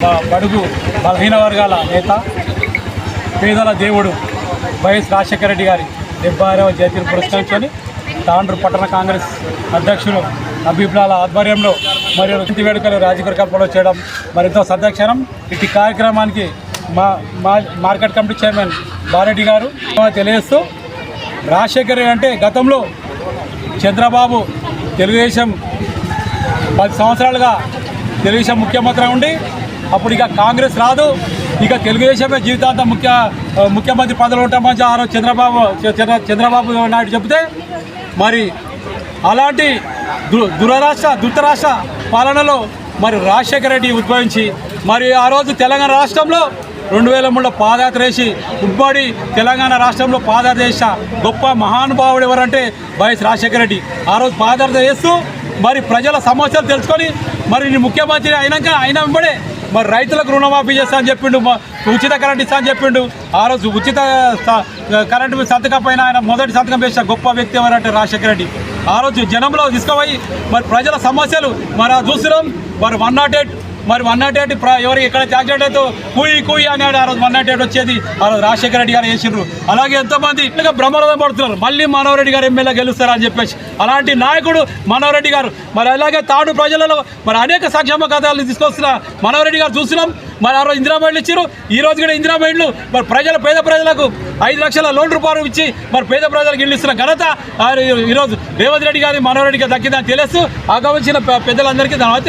మా బడుగు బలహీన వర్గాల నేత పేదల దేవుడు వైఎస్ రాజశేఖర రెడ్డి గారి డెబ్బై ఆరవ జయంతిని పురస్కరించుకొని తాండ్రు పట్టణ కాంగ్రెస్ అధ్యక్షులు అభిప్రాయాల ఆధ్వర్యంలో మరియు ఇంటి వేడుకలు రాజకీయ కల్పలో చేయడం మరింత సదక్షరం ఇటు కార్యక్రమానికి మా మా మార్కెట్ కమిటీ చైర్మన్ బారెడ్డి గారు తెలియజేస్తూ రాజశేఖర్ అంటే గతంలో చంద్రబాబు తెలుగుదేశం పది సంవత్సరాలుగా తెలుగుదేశం ముఖ్యమంత్రి ఉండి అప్పుడు ఇక కాంగ్రెస్ రాదు. ఇక తెలుగుదేశమే జీవితాంతం ముఖ్య ముఖ్యమంత్రి పదవులు ఉంటామని ఆ రోజు చంద్రబాబు చంద్ర చంద్రబాబు నాయుడు చెబితే మరి అలాంటి దు దురరాష్ట్ర ధృతరాష్ట్ర పాలనలో మరి రాజశేఖర రెడ్డి ఉద్భవించి మరి ఆ రోజు తెలంగాణ రాష్ట్రంలో రెండు వేల మూడులో పాదయాత్ర వేసి ఉబ్బడి తెలంగాణ రాష్ట్రంలో పాదయాత్ర చేసిన గొప్ప మహానుభావుడు ఎవరంటే వైఎస్ రాజశేఖర రెడ్డి. ఆ రోజు పాదయాత్ర చేస్తూ మరి ప్రజల సమస్యలు తెలుసుకొని మరి ముఖ్యమంత్రి అయినాక అయినా వెంబడే మరి రైతులకు రుణమాఫీ చేస్తా అని చెప్పిండు ఉచిత కరెంట్ ఇస్తా అని చెప్పిండు. ఆ రోజు ఉచిత కరెంటు సంతకం పైన ఆయన మొదటి సంతకం వేసిన గొప్ప వ్యక్తి ఎవరంటే రాజశేఖర రెడ్డి. ఆ రోజు జనంలో తీసుకుపోయి మరి ప్రజల సమస్యలు మరి ఆ చూస్తున్నాం మరి వన్ నాట్ ఎయిట్ మరి వన్ నాట్ ఎయిట్ ఎవరికి ఎక్కడ యాక్సిడెంట్ అయితే కూయి కూయి అనేది ఆ రోజు వన్ నాట్ ఎయిట్ వచ్చేది. ఆ రోజు రాజశేఖర రెడ్డి గారు వేసిండ్రు. అలాగే ఎంతోమంది ఇట్లా బ్రహ్మరథం పడుతున్నారు. మళ్ళీ మనోహరెడ్డి గారు ఎమ్మెల్యే గెలుస్తారని చెప్పేసి. అలాంటి నాయకుడు మనోహరెడ్డి గారు. మరి అలాగే తాడు ప్రజలలో మరి అనేక సంక్షేమ కథలు తీసుకొస్తున్న మనోహరెడ్డి గారు చూస్తున్నాం. మరి ఆ రోజు ఇందిరా మైండ్లు ఇచ్చారు ఈ రోజు కూడా ఇందిరామైండ్లు మరి ప్రజల పేద ప్రజలకు ఐదు లక్షల లోన్ రూపాయలు ఇచ్చి మరి పేద ప్రజలకు ఇల్లు ఇస్తున్న ఘనత ఈరోజు రేవంత్ రెడ్డి గారి మనోహరెడ్డి గారు దక్కిందని తెలుస్తూ ఆగమించిన పెద్దలందరికీ ధన్యవాదాలు.